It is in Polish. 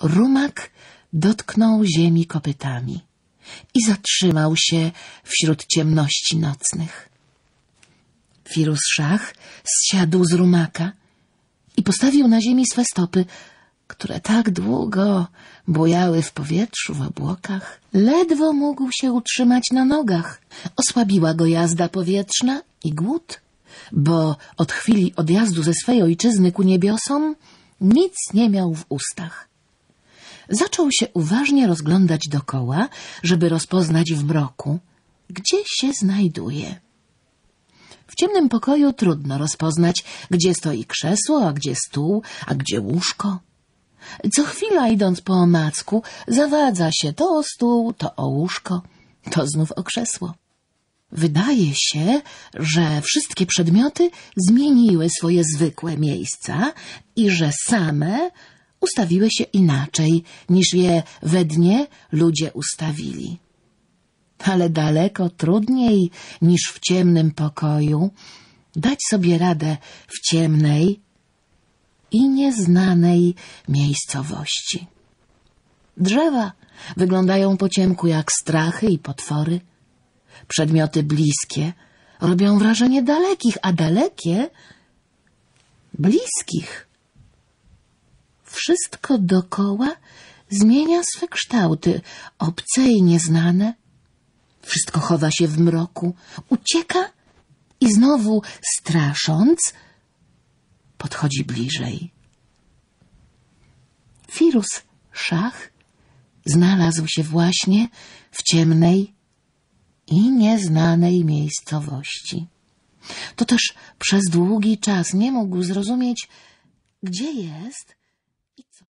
rumak dotknął ziemi kopytami i zatrzymał się wśród ciemności nocnych. Firus Szach zsiadł z rumaka i postawił na ziemi swe stopy, które tak długo bujały w powietrzu, w obłokach. Ledwo mógł się utrzymać na nogach. Osłabiła go jazda powietrzna i głód, bo od chwili odjazdu ze swej ojczyzny ku niebiosom nic nie miał w ustach. Zaczął się uważnie rozglądać dokoła, żeby rozpoznać w mroku, gdzie się znajduje. W ciemnym pokoju trudno rozpoznać, gdzie stoi krzesło, a gdzie stół, a gdzie łóżko. Co chwila idąc po omacku, zawadza się to o stół, to o łóżko, to znów o krzesło. Wydaje się, że wszystkie przedmioty zmieniły swoje zwykłe miejsca i że same ustawiły się inaczej, niż je we dnie ludzie ustawili. Ale daleko trudniej niż w ciemnym pokoju dać sobie radę w ciemnej i nieznanej miejscowości. Drzewa wyglądają po ciemku jak strachy i potwory. Przedmioty bliskie robią wrażenie dalekich, a dalekie bliskich. Wszystko dokoła zmienia swe kształty, obce i nieznane. Wszystko chowa się w mroku, ucieka i znowu, strasząc, podchodzi bliżej. Firus Szach znalazł się właśnie w ciemnej i nieznanej miejscowości. To też przez długi czas nie mógł zrozumieć, gdzie jest いつ